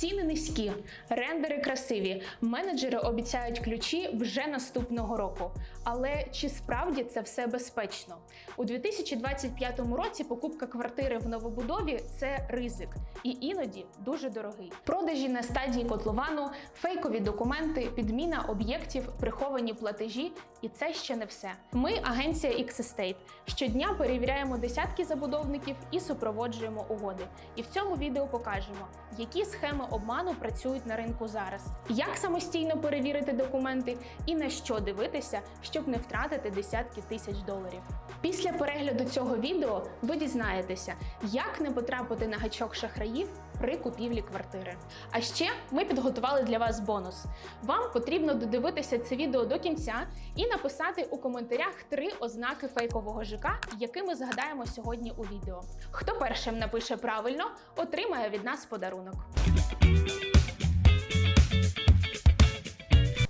Ціни низькі, рендери красиві. Менеджери обіцяють ключі вже наступного року. Але чи справді це все безпечно? У 2025 році покупка квартири в новобудові це ризик і іноді дуже дорогий. Продажі на стадії котловану, фейкові документи, підміна об'єктів, приховані платежі. І це ще не все. Ми агенція X-Estate. Щодня перевіряємо десятки забудовників і супроводжуємо угоди. І в цьому відео покажемо, які схеми обману працюють на ринку зараз, як самостійно перевірити документи і на що дивитися, щоб не втратити десятки тисяч доларів. Після перегляду цього відео ви дізнаєтеся, як не потрапити на гачок шахраїв при купівлі квартири. А ще ми підготували для вас бонус. Вам потрібно додивитися це відео до кінця і написати у коментарях три ознаки фейкового ЖК, які ми згадаємо сьогодні у відео. Хто першим напише правильно, отримає від нас подарунок.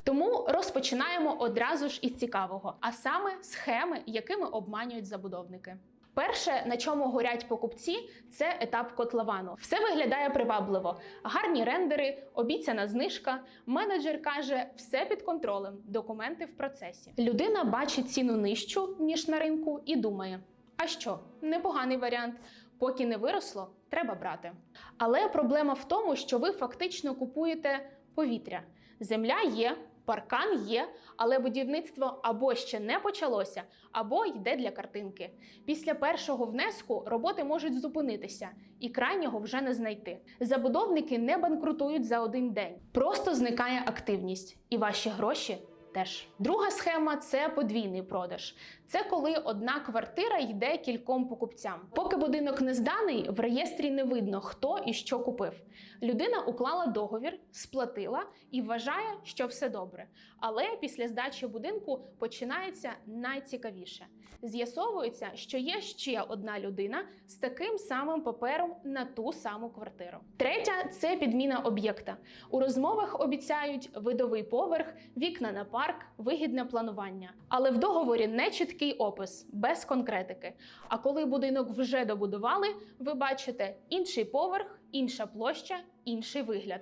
Тому розпочинаємо одразу ж із цікавого, а саме схеми, якими обманюють забудовники. Перше, на чому горять покупці, це етап котловану. Все виглядає привабливо. Гарні рендери, обіцяна знижка. Менеджер каже, все під контролем, документи в процесі. Людина бачить ціну нижчу ніж на ринку, і думає: а що, непоганий варіант. Поки не виросло, треба брати. Але проблема в тому, що ви фактично купуєте повітря. Земля є, паркан є, але будівництво або ще не почалося, або йде для картинки. Після першого внеску роботи можуть зупинитися, і крайнього вже не знайти. Забудовники не банкрутують за один день. Просто зникає активність, і ваші гроші. Теж друга схема це подвійний продаж. Це коли одна квартира йде кільком покупцям. Поки будинок не зданий, в реєстрі не видно, хто і що купив. Людина уклала договір, сплатила і вважає, що все добре. Але після здачі будинку починається найцікавіше. З'ясовується, що є ще одна людина з таким самим папером на ту саму квартиру. Третя це підміна об'єкта. У розмовах обіцяють видовий поверх, вікна на парк, вигідне планування. Але в договорі не чіткий опис, без конкретики. А коли будинок вже добудували, ви бачите інший поверх, інша площа, інший вигляд.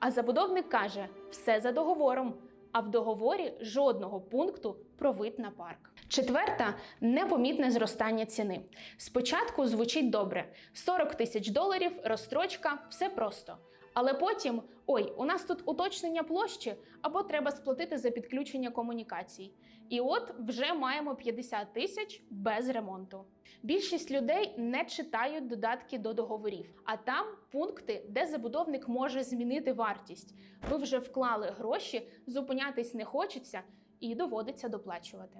А забудовник каже: все за договором. А в договорі жодного пункту про вид на парк. Четверта непомітне зростання ціни. Спочатку звучить добре: 40 тисяч доларів, розстрочка, все просто. Але потім ой, у нас тут уточнення площі, або треба сплатити за підключення комунікацій. І от вже маємо 50 тисяч без ремонту. Більшість людей не читають додатки до договорів, а там пункти, де забудовник може змінити вартість. Ви вже вклали гроші, зупинятись не хочеться. І доводиться доплачувати.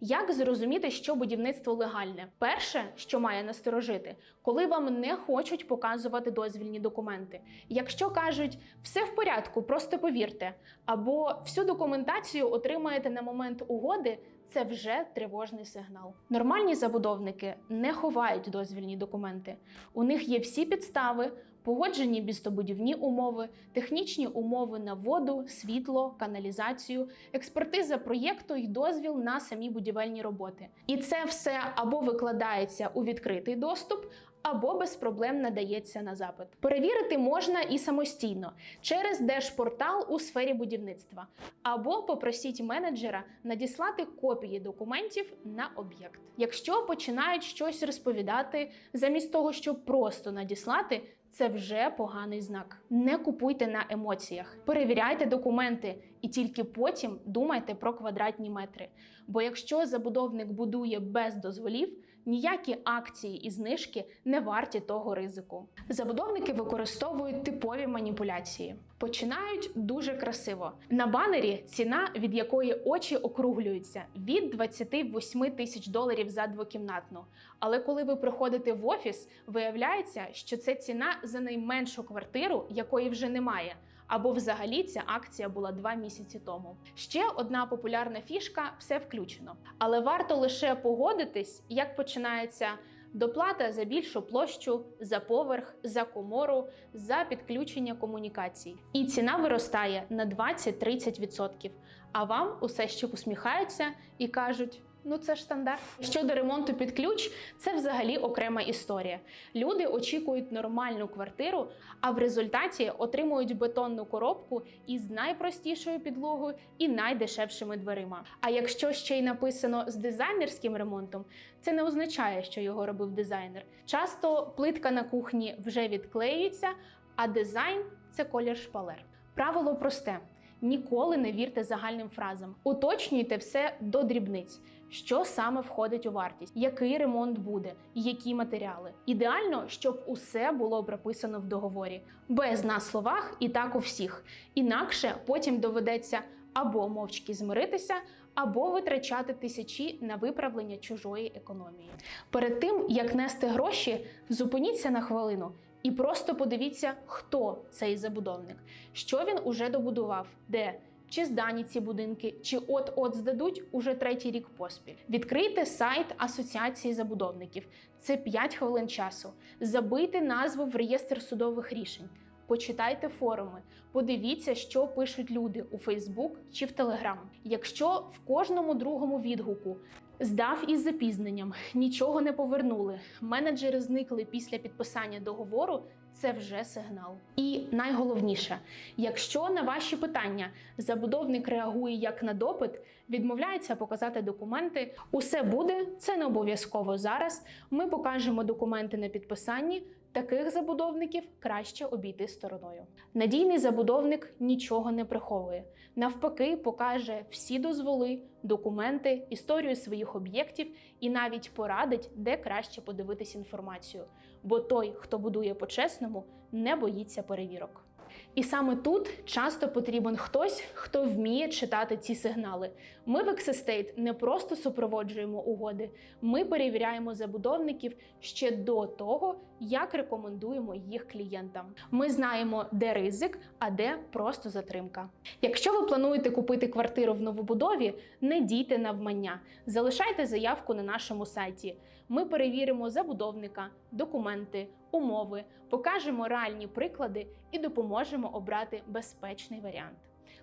Як зрозуміти, що будівництво легальне? Перше, що має насторожити, коли вам не хочуть показувати дозвільні документи. Якщо кажуть, все в порядку, просто повірте, або всю документацію отримаєте на момент угоди, це вже тривожний сигнал. Нормальні забудовники не ховають дозвільні документи. У них є всі підстави, погоджені містобудівні умови, технічні умови на воду, світло, каналізацію, експертиза проєкту і дозвіл на самі будівельні роботи. І це все або викладається у відкритий доступ. Або без проблем надається на запит. Перевірити можна і самостійно через держпортал у сфері будівництва, або попросіть менеджера надіслати копії документів на об'єкт. Якщо починають щось розповідати, замість того, щоб просто надіслати, це вже поганий знак. Не купуйте на емоціях, перевіряйте документи і тільки потім думайте про квадратні метри. Бо якщо забудовник будує без дозволів, ніякі акції і знижки не варті того ризику. Забудовники використовують типові маніпуляції. Починають дуже красиво. На банері ціна, від якої очі округлюються, від 28 тисяч доларів за двокімнатну. Але коли ви приходите в офіс, виявляється, що це ціна за найменшу квартиру, якої вже немає. Або взагалі ця акція була два місяці тому. Ще одна популярна фішка все включено. Але варто лише погодитись, як починається доплата за більшу площу, за поверх, за комору, за підключення комунікацій. І ціна виростає на 20-30%. А вам усе ще посміхаються і кажуть: Ну, це ж стандарт. Щодо ремонту під ключ, це взагалі окрема історія. Люди очікують нормальну квартиру, а в результаті отримують бетонну коробку із найпростішою підлогою і найдешевшими дверима. А якщо ще й написано з дизайнерським ремонтом, це не означає, що його робив дизайнер. Часто плитка на кухні вже відклеюється, а дизайн це колір шпалер. Правило просте. Ніколи не вірте загальним фразам. Уточнюйте все до дрібниць, що саме входить у вартість, який ремонт буде, які матеріали. Ідеально, щоб усе було прописано в договорі, без на словах і так у всіх. Інакше потім доведеться або мовчки змиритися, або витрачати тисячі на виправлення чужої економії. Перед тим як нести гроші, зупиніться на хвилину. І просто подивіться, хто цей забудовник, що він уже добудував, де. Чи здані ці будинки, чи от-от здадуть уже третій рік поспіль. Відкрийте сайт Асоціації забудовників. Це 5 хвилин часу. Забийте назву в реєстр судових рішень. Почитайте форуми, подивіться, що пишуть люди у Фейсбук чи в Телеграм. Якщо в кожному другому відгуку здав із запізненням, нічого не повернули, менеджери зникли після підписання договору. Це вже сигнал. І найголовніше, якщо на ваші питання забудовник реагує як на допит, відмовляється показати документи, усе буде, це не обов'язково зараз. Ми покажемо документи на підписанні. Таких забудовників краще обійти стороною. Надійний забудовник нічого не приховує. Навпаки, покаже всі дозволи, документи, історію своїх об'єктів і навіть порадить, де краще подивитись інформацію. Бо той, хто будує по-чесному, не боїться перевірок. І саме тут часто потрібен хтось, хто вміє читати ці сигнали. Ми в Ексестейт не просто супроводжуємо угоди, ми перевіряємо забудовників ще до того, як рекомендуємо їх клієнтам. Ми знаємо, де ризик, а де просто затримка. Якщо ви плануєте купити квартиру в новобудові, не дійте навмання, залишайте заявку на нашому сайті. Ми перевіримо забудовника, документи, умови, покажемо реальні приклади і допоможемо обрати безпечний варіант.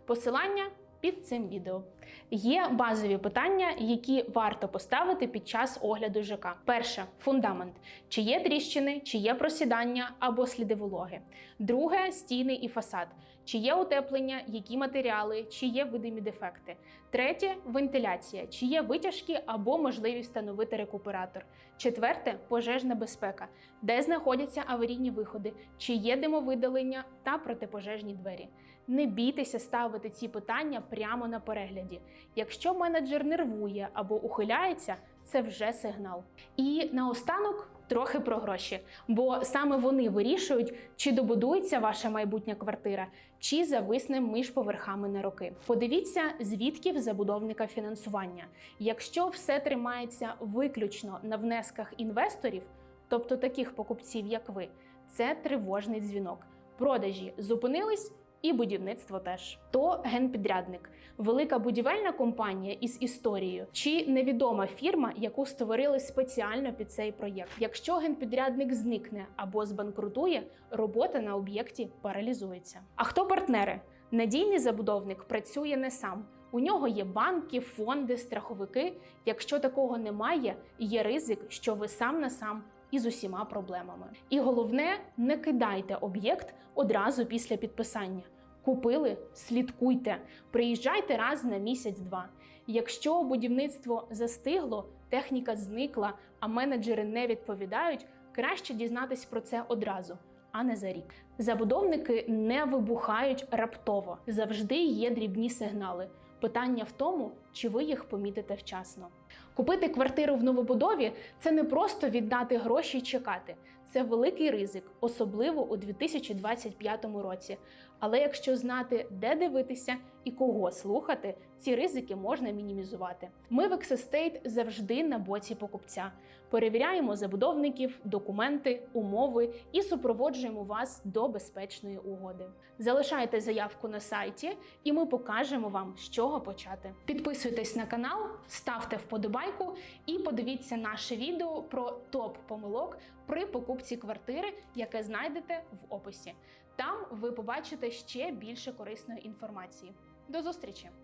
Посилання під цим відео. Є базові питання, які варто поставити під час огляду ЖК. Перше фундамент: чи є тріщини, чи є просідання або сліди вологи. Друге стіни і фасад. Чи є утеплення, які матеріали, чи є видимі дефекти. Третє вентиляція, чи є витяжки або можливість встановити рекуператор. Четверте пожежна безпека, де знаходяться аварійні виходи, чи є димовидалення та протипожежні двері. Не бійтеся ставити ці питання прямо на перегляді. Якщо менеджер нервує або ухиляється, це вже сигнал. І наостанок трохи про гроші, бо саме вони вирішують, чи добудується ваша майбутня квартира, чи зависне між поверхами на роки. Подивіться, звідки в забудовника фінансування. Якщо все тримається виключно на внесках інвесторів, тобто таких покупців, як ви, це тривожний дзвінок. Продажі зупинились. І будівництво теж то генпідрядник, велика будівельна компанія із історією чи невідома фірма, яку створили спеціально під цей проєкт. Якщо генпідрядник зникне або збанкрутує, робота на об'єкті паралізується. А хто партнери? Надійний забудовник працює не сам. У нього є банки, фонди, страховики. Якщо такого немає, є ризик, що ви сам на сам і з усіма проблемами. І головне, не кидайте об'єкт одразу після підписання. Купили, слідкуйте, приїжджайте раз на місяць-два. Якщо будівництво застигло, техніка зникла, а менеджери не відповідають, краще дізнатись про це одразу. А не за рік. Забудовники не вибухають раптово. Завжди є дрібні сигнали. Питання в тому, чи ви їх помітите вчасно. Купити квартиру в новобудові це не просто віддати гроші і чекати. Це великий ризик, особливо у 2025 році. Але якщо знати, де дивитися і кого слухати, ці ризики можна мінімізувати. Ми в Ексестейт завжди на боці покупця. Перевіряємо забудовників, документи, умови і супроводжуємо вас до безпечної угоди. Залишайте заявку на сайті, і ми покажемо вам, з чого почати. Підписуйтесь на канал, ставте вподобайку і подивіться наше відео про топ помилок при покупці квартири, яке знайдете в описі. Там ви побачите ще більше корисної інформації. До зустрічі!